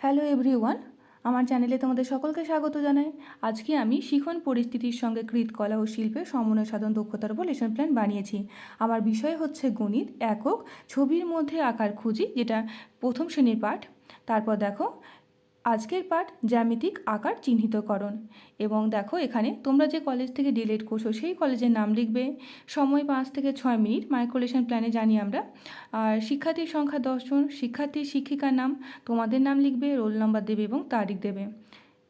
Hello everyone, আমার চ্যানেলে তোমাদের সকলকে স্বাগত জানাই। আজকে আমি শিখন পরিস্থিতির সঙ্গে কৃতকলা ও শিল্পে সমন্বয় সাধন দক্ষতার উপর লেসন প্ল্যান বানিয়েছি। আমার বিষয় হচ্ছে গণিত, একক, ছবির মধ্যে আকার খুঁজি, যেটা প্রথম শ্রেণির পাঠ। তারপর দেখো আজকের পাঠ জ্যামিতিক আকার চিহ্নিতকরণ। এবং দেখো এখানে তোমরা যে কলেজ থেকে ডিলেট করছ, সেই কলেজের নাম লিখবে। সময় পাঁচ থেকে ছয় মিনিট মাইক্রোলেশন প্ল্যানে জানি আমরা। আর শিক্ষার্থীর সংখ্যা দশজন শিক্ষার্থী শিক্ষিকার নাম, তোমাদের নাম লিখবে রোল নাম্বার দেবে এবং তারিখ দেবে।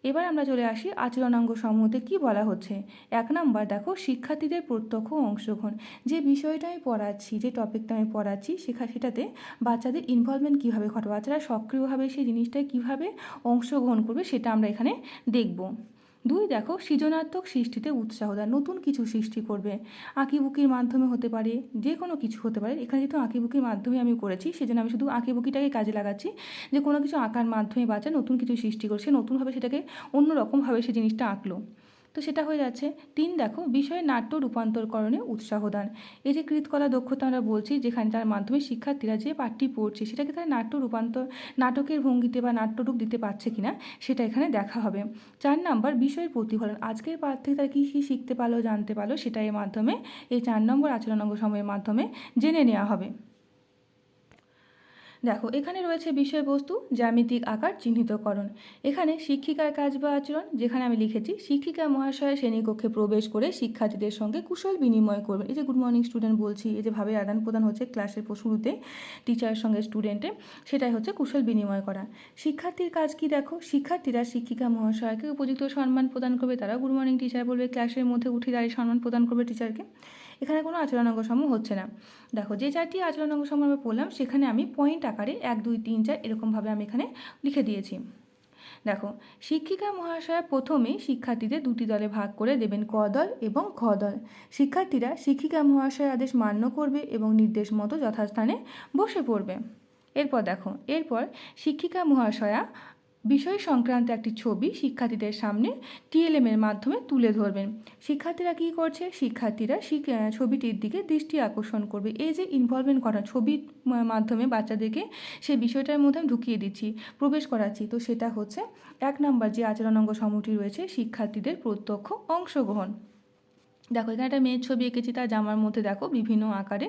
এবার আমরা চলে আসি আচরণাঙ্গ সম্মতে কি বলা হচ্ছে? এক নাম্বার, দেখো, শিক্ষার্থীদের প্রত্যক্ষ অংশগ্রহণ। যে বিষয়টা আমি পড়াচ্ছি, যে টপিকটা আমি পড়াচ্ছি শেখা সেটাতে বাচ্চাদের ইনভলভমেন্ট কীভাবে ঘটবে? বাচ্চারা সক্রিয়ভাবে সেই জিনিসটায় কীভাবে অংশগ্রহণ করবে, সেটা আমরা এখানে দেখব। দুই দেখো, সৃজনাত্মক সৃষ্টিতে উৎসাহ দেয় নতুন কিছু সৃষ্টি করবে। আঁকিবুকির মাধ্যমে হতে পারে যে কোনো কিছু হতে পারে। এখানে যেহেতু আঁকিবুকির মাধ্যমে আমি করেছি, সেজন্য আমি শুধু আঁকিবুকিটাকে কাজে লাগাচ্ছি। যে কোনো কিছু আঁকার মাধ্যমে বাচ্চা নতুন কিছু সৃষ্টি করছে, নতুনভাবে সেটাকে অন্যরকমভাবে সে জিনিসটা আঁকলো। তো সেটা হয়ে যাচ্ছে। তিন, দেখো, বিষয়ে নাট্য রূপান্তরকরণে উৎসাহ দান এই যে কৃতকলা দক্ষতা আমরা বলছি, যেখানে তার মাধ্যমে শিক্ষার্থীরা যে পাঠটি পড়ছে, সেটাকে তারা নাট্য রূপান্তর, নাটকের ভঙ্গিতে বা নাট্যরূপ দিতে পারছে কিনা, সেটা এখানে দেখা হবে। চার নাম্বার, বিষয়ের প্রতিফলন। আজকের পাঠ থেকে তারা কী কী শিখতে পারল, জানতে পারল সেটা এর মাধ্যমে, এই চার নম্বর আচরণাঙ্গ সময়ের মাধ্যমে জেনে নেওয়া হবে। দেখো, এখানে রয়েছে বিষয়বস্তু, জ্যামিতিক আকার চিহ্নিতকরণ। এখানে শিক্ষিকার কাজ বা আচরণ, যেখানে আমি লিখেছি, শিক্ষিকা মহাশয় শ্রেণীকক্ষে প্রবেশ করে শিক্ষার্থীদের সঙ্গে কুশল বিনিময় করবেন এই যে গুড মর্নিং স্টুডেন্ট বলছি, এই যে ভাবে আদান প্রদান হচ্ছে ক্লাসের শুরুতে টিচারের সঙ্গে স্টুডেন্টে সেটাই হচ্ছে কুশল বিনিময় করা। শিক্ষার্থীর কাজ কি দেখো? শিক্ষার্থীরা শিক্ষিকা মহাশয়কে উপযুক্ত সম্মান প্রদান করবে তারা গুড মর্নিং টিচার বলবে ক্লাসের মধ্যে উঠে দাঁড়িয়ে সম্মান প্রদান করবে টিচারকে এখানে কোনো আচরণাঙ্গ সমূহ হচ্ছে না। দেখো, যে চারটি আচরণাঙ্গ সমূহ আমি পড়লাম, সেখানে আমি পয়েন্ট আকারে এক, দুই, তিন, চার এরকমভাবে আমি এখানে লিখে দিয়েছি। দেখো, শিক্ষিকা মহাশয় প্রথমে শিক্ষার্থীদের দুটি দলে ভাগ করে দেবেন ক দল এবং খ দল। শিক্ষার্থীরা শিক্ষিকা মহাশয়ের আদেশ মান্য করবে এবং নির্দেশ মতো যথাস্থানে বসে পড়বে। এরপর দেখো, এরপর শিক্ষিকা মহাশয়া বিষয় সংক্রান্ত একটি ছবি শিক্ষার্থীদের সামনে টিএলএমের মাধ্যমে তুলে ধরবেন। শিক্ষার্থীরা কি করছে? শিক্ষার্থীরা ছবিটির দিকে দৃষ্টি আকর্ষণ করবে। এই যে ইনভলভমেন্ট করা ছবির মাধ্যমে বাচ্চাদেরকে সেই বিষয়টার মধ্যে আমি ঢুকিয়ে দিচ্ছি, প্রবেশ করাচ্ছি। তো সেটা হচ্ছে, এক নম্বর যে আচরণাঙ্গ সমটি রয়েছে, শিক্ষার্থীদের প্রত্যক্ষ অংশগ্রহণ। দেখো, এখানে একটা মেয়ের ছবি এঁকেছি, তার জামার মধ্যে দেখো বিভিন্ন আকারে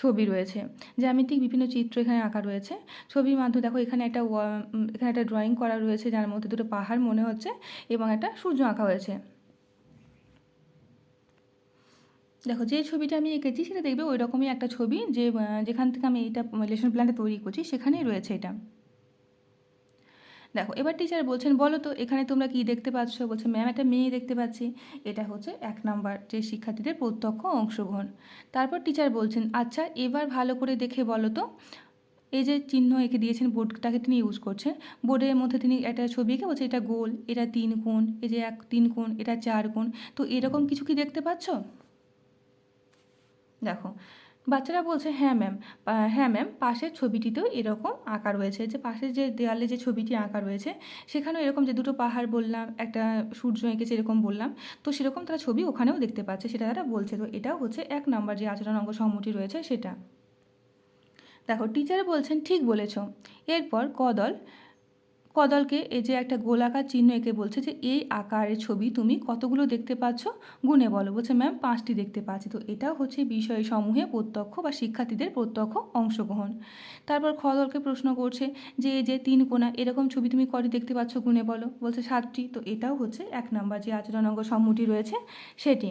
ছবি রয়েছে। জ্যামিতিক বিভিন্ন চিত্র এখানে আঁকা রয়েছে। ছবির মাধ্যমে দেখো, এখানে একটা এখানে একটা ড্রয়িং করা রয়েছে, যার মধ্যে দুটো পাহাড় মনে হচ্ছে এবং একটা সূর্য আঁকা হয়েছে। দেখো, যে ছবিটা আমি এঁকেছি, সেটা দেখবে ওই রকমই একটা ছবি যে যেখান থেকে আমি এইটা লেসন প্ল্যানটা তৈরি করছি, সেখানেই রয়েছে এটা। দেখো, এবার টিচার বলছেন, বলো তো, এখানে তোমরা কি দেখতে পাচ্ছ? বলছে ম্যাম একটা মেয়ে দেখতে পাচ্ছি। এটা হচ্ছে এক নাম্বার যে শিক্ষার্থীদের প্রত্যক্ষ অংশগ্রহণ। তারপর টিচার বলছেন আচ্ছা এবার ভালো করে দেখে বলো তো, এই যে চিহ্ন এঁকে দিয়েছেন, বোর্ডটাকে তিনি ইউজ করছেন। বোর্ডের মধ্যে তিনি একটা ছবি এঁকে বলছে এটা গোল, এটা তিন কোণ এই যে এক, তিন কোণ এটা চার কোণ তো এরকম কিছু কি দেখতে পাচ্ছ? দেখো বাচ্চারা বলছে হ্যাঁ ম্যাম হ্যাঁ ম্যাম, পাশের ছবিটিতেও এরকম আঁকা রয়েছে যে, পাশের যে দেয়ালে যে ছবিটি আঁকা রয়েছে, সেখানেও এরকম যে দুটো পাহাড় বললাম, একটা সূর্য এঁকেছে এরকম বললাম, তো সেরকম তারা ছবি ওখানেও দেখতে পাচ্ছে, সেটা তারা বলছে। তো এটাও হচ্ছে এক নম্বর যে আচরণ অঙ্গ সমূহটি রয়েছে সেটা। দেখো, টিচার বলছেন, ঠিক বলেছ। এরপর কদল কদলকে, এই যে একটা গোলাকার চিহ্ন এঁকে বলছে যে, এই আকারের ছবি তুমি কতগুলো দেখতে পাচ্ছ? গুনে বলো। বলছে, ম্যাম, পাঁচটি দেখতে পাচ্ছি। তো এটাও হচ্ছে বিষয় সমূহে প্রত্যক্ষ বা শিক্ষার্থীদের প্রত্যক্ষ অংশগ্রহণ। তারপর খদলকে প্রশ্ন করছে যে, এই যে তিন কোনা এরকম ছবি তুমি কটি দেখতে পাচ্ছ? গুনে বলো। বলছে, সাতটি। তো এটাও হচ্ছে এক নাম্বার যে আচরণ অঙ্গ সমূহটি রয়েছে, সেটি।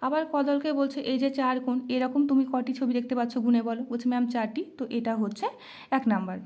আবার কদলকে বলছে, এই যে চার কোণ, এরকম তুমি কটি ছবি দেখতে পাচ্ছ? গুনে বলো। বলছে, ম্যাম, চারটি। তো এটা হচ্ছে এক নাম্বার।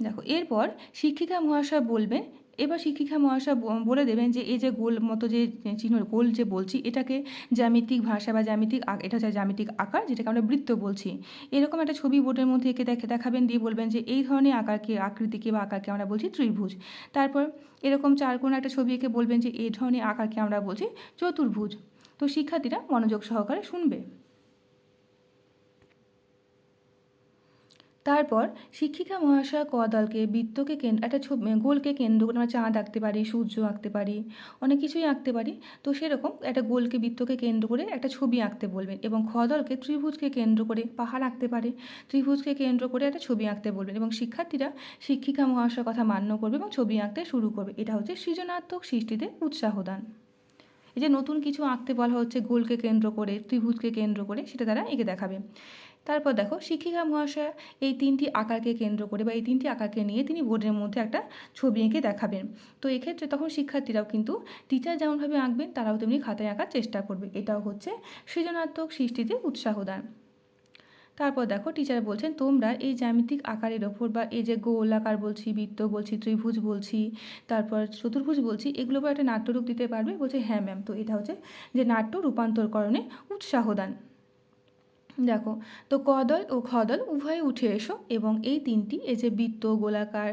দেখো, এরপর শিক্ষিকা মহাশয় বলবেন, এবার শিক্ষিকা মহাশয় বলে দেবেন যে, এই যে গোল মতো যে চিহ্ন, গোল যে বলছি, এটাকে জ্যামিতিক ভাষা বা জ্যামিতিক এটা হচ্ছে জ্যামিতিক আকার, যেটাকে আমরা বৃত্ত বলছি। এরকম একটা ছবি বোর্ডের মধ্যে এঁকে দেখে দেখাবেন, দিয়ে বলবেন যে, এই ধরনের আকারকে, আকৃতিকে বা আকারকে আমরা বলছি ত্রিভুজ। তারপর এরকম চার কোনো একটা ছবি এঁকে বলবেন যে, এই ধরনের আকারকে আমরা বলছি চতুর্ভুজ। তো শিক্ষার্থীরা মনোযোগ সহকারে শুনবে। তারপর শিক্ষিকা মহাশয় ক দলকে বৃত্তকে কেন্দ্র একটা ছবি গোলকে কেন্দ্র করে আমরা চাঁদ আঁকতে পারি, সূর্য আঁকতে পারি, অনেক কিছুই আঁকতে পারি। তো সেরকম একটা গোলকে বৃত্তকে কেন্দ্র করে একটা ছবি আঁকতে বলবেন এবং খ দলকে ত্রিভুজকে কেন্দ্র করে পাহাড় আঁকতে পারে। ত্রিভুজকে কেন্দ্র করে একটা ছবি আঁকতে বলবেন এবং শিক্ষার্থীরা শিক্ষিকা মহাশয়ের কথা মান্য করবে এবং ছবি আঁকতে শুরু করবে। এটা হচ্ছে সৃজনাত্মক সৃষ্টিতে উৎসাহ দান এই যে নতুন কিছু আঁকতে বলা হচ্ছে গোলকে কেন্দ্র করে, ত্রিভুজকে কেন্দ্র করে, সেটা তারা এঁকে দেখাবে। তারপর দেখো শিক্ষিকা মহাশয়া এই তিনটি আকারকে কেন্দ্র করে বা এই তিনটি আকারকে নিয়ে তিনি বোর্ডের মধ্যে একটা ছবি এঁকে দেখাবেন। তো এক্ষেত্রে তখন শিক্ষার্থীরাও কিন্তু টিচার যেমনভাবে আঁকবেন, তারাও তেমনি খাতায় আঁকার চেষ্টা করবে। এটাও হচ্ছে সৃজনাত্মক সৃষ্টিতে উৎসাহ দান। তারপর দেখো টিচার বলছেন, তোমরা এই জ্যামিতিক আকারের ওপর বা এই যে গোল আকার বলছি, বৃত্ত বলছি, ত্রিভুজ বলছি, তারপর চতুর্ভুজ বলছি এগুলো একটা নাট্যরূপ দিতে পারবে? বলছে হ্যাঁ ম্যাম তো এটা হচ্ছে যে নাট্য রূপান্তরকরণে উৎসাহ দান। দেখো, তো কদল ও খদল উভয়ে উঠে এসো এবং এই তিনটি, এই যে বৃত্ত, গোলাকার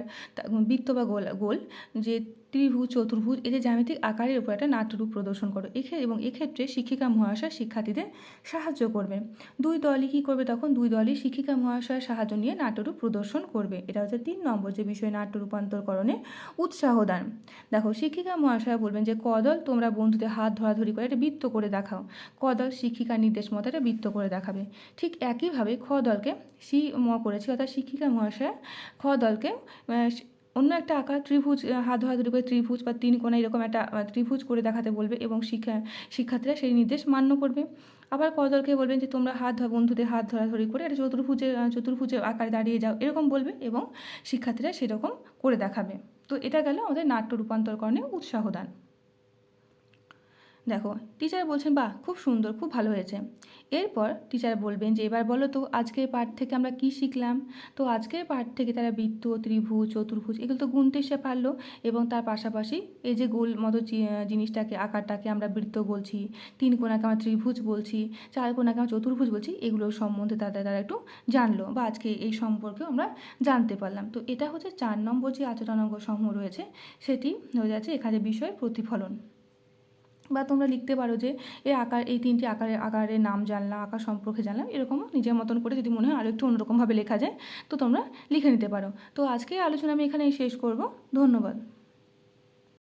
বৃত্ত বা গোলা, গোল, যে ত্রিভুজ, চতুর্ভুজ এদের জ্যামিতিক আকারের উপর একটা নাট্যরূপ প্রদর্শন করো। এক্ষে এবং এক্ষেত্রে শিক্ষিকা মহাশয় শিক্ষার্থীদের সাহায্য করবে। দুই দলই কী করবে তখন? দুই দলই শিক্ষিকা মহাশয়ের সাহায্য নিয়ে নাট্যরূপ প্রদর্শন করবে। এটা হচ্ছে তিন নম্বর যে বিষয়ে, নাট্য রূপান্তরকরণে উৎসাহ দান। দেখো, শিক্ষিকা মহাশয় বলবেন যে, কদল, তোমরা বন্ধুদের হাত ধরাধরি করে একটা বৃত্ত করে দেখাও। কদল শিক্ষিকার নির্দেশ মতো একটা বৃত্ত করে দেখাবে। ঠিক একইভাবে খ দলকে সি, ম করেছি, অর্থাৎ শিক্ষিকা মহাশয় খ দলকে অন্য একটা আঁকা ত্রিভুজ হাত ধরাধরি করে ত্রিভুজ বা তিন কোণা এরকম একটা ত্রিভুজ করে দেখাতে বলবে এবং শিক্ষা শিক্ষার্থীরা সেই নির্দেশ মান্য করবে। আবার কদলকে বলবেন যে তোমরা হাত ধরা বন্ধুদের হাত ধরাধরি করে একটা চতুর্ভুজের আহ, চতুর্ভুজের আকারে দাঁড়িয়ে যাও এরকম বলবে এবং শিক্ষার্থীরা সেরকম করে দেখাবে। তো এটা গেল আমাদের নাট্য রূপান্তরকরণে উৎসাহ দান দেখো টিচার বলছেন, বাহ, খুব সুন্দর, খুব ভালো হয়েছে। এরপর টিচার বলবেন যে, এবার বলো তো, আজকের পাঠ থেকে আমরা কি শিখলাম? তো আজকের পাঠ থেকে তারা বৃত্ত, ত্রিভুজ, চতুর্ভুজ, এগুলো তো গুনতে সে পারল এবং তার পাশাপাশি এই যে গোল মতো জিনিসটাকে, আকারটাকে আমরা বৃত্ত বলছি, তিন কোণাকে আমরা ত্রিভুজ বলছি, চার কোণাকে আমরা চতুর্ভুজ বলছি এগুলোর সম্বন্ধে তাদের, তারা একটু জানলো বা আজকে এই সম্পর্কেও আমরা জানতে পারলাম। তো এটা হচ্ছে চার নম্বর যে আচরণ আচরণাঙ্গ সমূহ রয়েছে, সেটি হয়ে যাচ্ছে এখানে বিষয়ের প্রতিফলন। বা তোমরা লিখতে পারো যে এই আকার, এই তিনটি আকারের আকারের নাম জানলাম, আকার সম্পর্কে জানলাম, এরকমও নিজের মতন করে যদি মনে হয় আরও একটু অন্যরকমভাবে লেখা যায়, তো তোমরা লিখে নিতে পারো। তো আজকে আলোচনা আমি এখানেই শেষ করব। ধন্যবাদ।